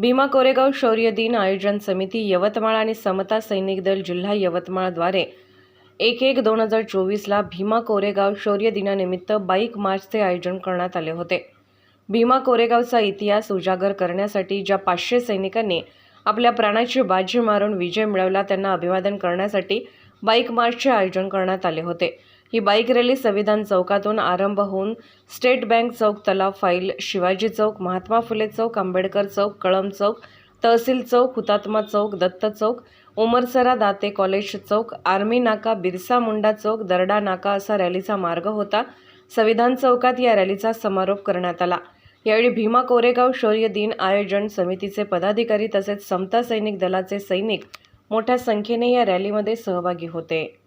भीमा कोरेगाव शौर्य दिन आयोजन समिती यवतमाळ आणि समता सैनिक दल जिल्हा यवतमाळद्वारे एक एक दोन हजार चोवीसला भीमा कोरेगाव शौर्य दिनानिमित्त बाईक मार्चचे आयोजन करण्यात आले होते. भीमा कोरेगावचा इतिहास उजागर करण्यासाठी ज्या पाचशे सैनिकांनी आपल्या प्राणाची बाजी मारून विजय मिळवला त्यांना अभिवादन करण्यासाठी बाईक मार्चचे आयोजन करण्यात आले होते. ही बाईक रॅली संविधान चौकातून आरंभ होऊन स्टेट बँक चौक तलाव फाईल शिवाजी चौक महात्मा फुले चौक आंबेडकर चौक कळम चौक तहसील चौक हुतात्मा चौक दत्त चौक उमरसरा दाते कॉलेज चौक आर्मी नाका बिरसा मुंडा चौक दरडा नाका असा रॅलीचा मार्ग होता. संविधान चौकात या रॅलीचा समारोप करण्यात आला. यावेळी भीमा कोरेगाव शौर्य दिन आयोजन समितीचे पदाधिकारी तसेच समता सैनिक दलाचे सैनिक मोठ्या संख्येने या रॅलीमध्ये सहभागी होते.